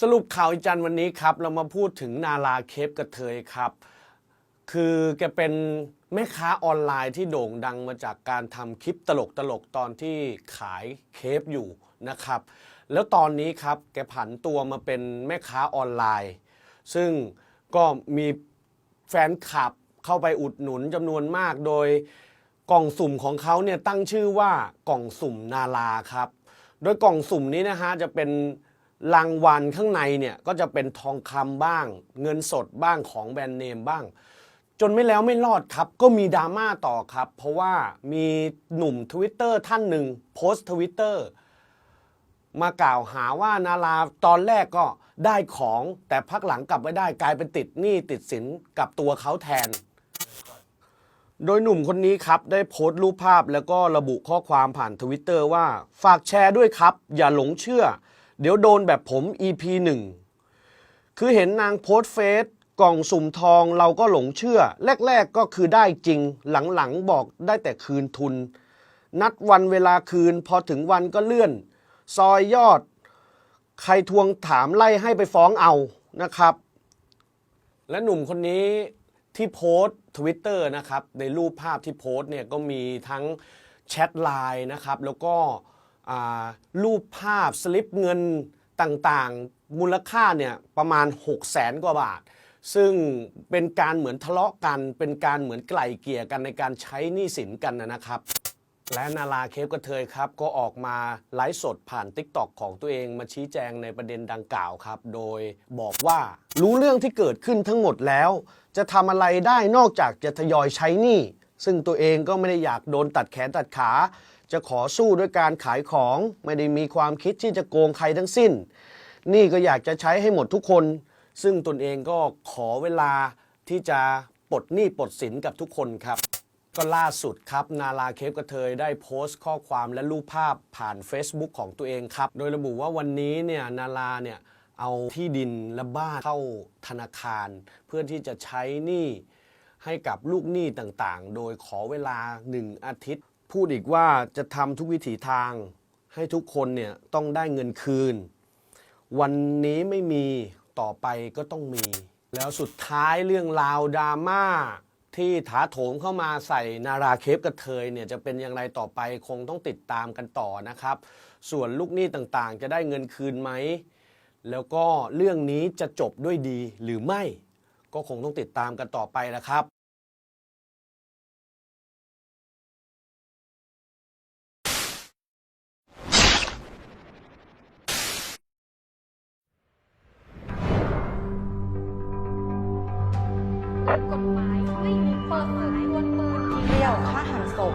สรุปข่าวอีจันวันนี้ครับ เรามาพูดถึงนาราเคปกระเทยครับ คือแกเป็นแม่ค้าออนไลน์ที่โด่งดังมาจากการทำคลิปตลกตลกๆตอนที่ขายเคปอยู่นะครับ แล้วตอนนี้ครับแกผันตัวมาเป็นแม่ค้าออนไลน์ ซึ่งก็มีแฟนคลับเข้าไปอุดหนุนจำนวนมากโดยกล่องสุ่มของเขาเนี่ยตั้งชื่อว่ากล่องสุ่มนาราครับ โดยกล่องสุ่มนี้นะฮะจะเป็น รางวัลข้างในเนี่ยก็จะเป็นทองคำบ้าง เงินสดบ้างของแบรนด์เนมบ้าง จนไม่แล้วไม่รอดครับ ก็มีดราม่าต่อครับ เพราะว่ามีหนุ่ม Twitter ท่านหนึ่งโพสต์ทวิตเตอร์มากล่าวหาว่านาราตอนแรกก็ได้ของแต่พักหลังกลับไม่ได้กลายเป็นติดหนี้ติดสินกับตัวเขาแทน โดยหนุ่มคนนี้ครับ ได้โพสต์รูปภาพแล้วก็ระบุข้อความผ่านทวิตเตอร์ว่า ฝากแชร์ด้วยครับ อย่าหลงเชื่อ เดี๋ยวโดนแบบผม EP 1 คือเห็นนางโพสเฟซกล่องสุ่มทองเราก็หลงเชื่อ แรก ๆ ก็คือได้จริงหลังๆ บอกได้แต่คืนทุน นัดวันเวลาคืน พอถึงวันก็เลื่อน ซอยยอด ใครทวงถามไล่ให้ไปฟ้องเอานะครับ และหนุ่มคนนี้ที่โพสทวิตเตอร์นะครับ ในรูปภาพที่โพสเนี่ยก็มีทั้งแชทไลน์นะครับ แล้วก็ รูปภาพสลิปเงินต่างๆ มูลค่าเนี่ยประมาณ 6 0แสนกว่าบาท ซึ่งเป็นการเหมือนทะเลาะกัน เป็นการเหมือนไกล่เกลี่ยกันในการใช้หนี้สินกันนะครับ และนาราเคปกระเทยครับ ก็ออกมาไลฟ์สดผ่าน t ิ k t o k ของตัวเองมาชี้แจงในประเด็นดังกล่าวครับ โดยบอกว่ารู้เรื่องที่เกิดขึ้นทั้งหมดแล้ว จะทำอะไรได้นอกจากจะทยอยใช้หนี้ซึ่งตัวเองก็ไม่ได้อยากโดนตัดแขนตัดขา จะขอสู้ด้วยการขายของไม่ได้มีความคิดที่จะโกงใครทั้งสิ้น นี่ก็อยากจะใช้ให้หมดทุกคน ซึ่งตนเองก็ขอเวลาที่จะปลดหนี้ปลดสินกับทุกคนครับ ก็ล่าสุดครับนาราเคปกระเทยได้โพสต์ข้อความและรูปภาพผ่าน Facebook ของตัวเองครับ โดยระบุว่าวันนี้เนี่ยนาราเนี่ยเอาที่ดินและบ้านเข้าธนาคาร เพื่อที่จะใช้หนี้ให้กับลูกหนี้ต่างๆ โดยขอเวลา 1 อาทิตย์ พูดอีกว่าจะทำทุกวิถีทางให้ทุกคนเนี่ยต้องได้เงินคืน วันนี้ไม่มีต่อไปก็ต้องมี แล้วสุดท้ายเรื่องราวดราม่าที่ถาโถมเข้ามาใส่นาราเคปกระเทยเนี่ยจะเป็นอย่างไรต่อไปคงต้องติดตามกันต่อนะครับ ส่วนลูกหนี้ต่างๆ จะได้เงินคืนไหม แล้วก็เรื่องนี้จะจบด้วยดีหรือไม่ ก็คงต้องติดตามกันต่อไปนะครับ กฎหมายไม่มีเปิดเผยตัวตนเปรี้ยวฆ่าหันศพ